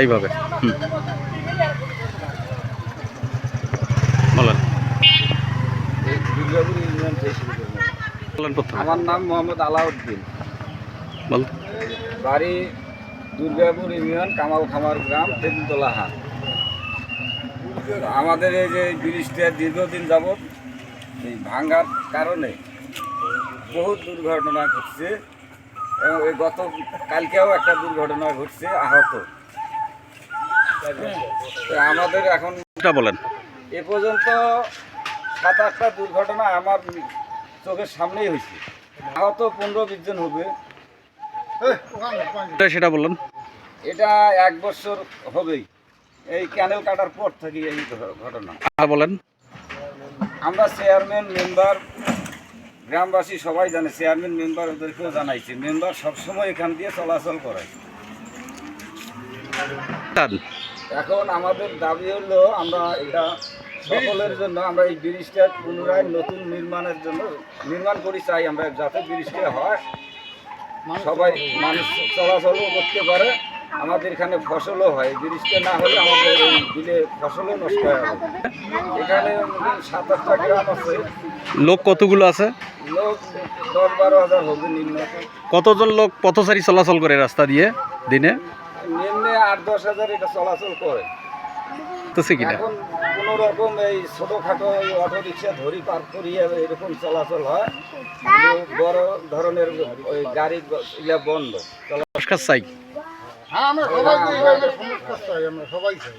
এইভাবে আমার নাম মোহাম্মদ আলাউদ্দিন। বাড়ি দুর্গাপুর ইউনিয়ন কামাল খামার গ্রাম তেঁতুলতলা আমাদের এই যে ব্রিজটা দীর্ঘদিন যাবত এই ভাঙ্গার কারণে বহু দুর্ঘটনা ঘটছে এবং এই গত কালকেও একটা দুর্ঘটনা ঘটছে আহত। আমাদের এখন বলেন। এ পর্যন্ত সাত আটটা দুর্ঘটনা আমার চোখের সামনেই হয়েছে। আহত পনেরো বিশ জন হবে। সেটা বললেন? এটা এক বছর হবেই। এই ক্যানেল কাটার পর থেকে এই ঘটনা। বলেন। আমরা চেয়ারম্যান মেম্বার গ্রামবাসী সবাই জানে চেয়ারম্যান মেম্বার ওদেরকেও জানাইছি। মেম্বার সবসময় এখান দিয়ে চলাচল করায় এখন আমাদের দাবি হলো আমরা এটা সকলের জন্য আমরা এই ব্রিজটা পুনরায় নতুন নির্মাণের জন্য নির্মাণ করি চাই আমরা যাতে ব্রিজটা হয়। সবাই মানুষ চলাচলও করতে পারে। আমাদের এখানে ফসলও হয়। ব্রিজটা না হলে আমাদের এই বিলে ফসলও নষ্ট হয় এখানে সাত আটটা গ্রাম আছে। লোক কতগুলো আছে? লোক দশ বারো হাজার হবে কতজন লোক পথচারী চলাচল করে রাস্তা দিয়ে দিনে? নিম্নে আট দশ হাজার এটা চলাচল করে। তো সে কিনা? এখন কোনো রকম এই ছোটোখাটো এই অটো রিক্সা ধরি পার করিয়ে এরকম চলাচল হয়। বড় ধরনের ওই গাড়ি এগুলা বন্ধ। নমস্কার চাই হ্যাঁ আমরা সবাই চাই আমরা সবাই চাই।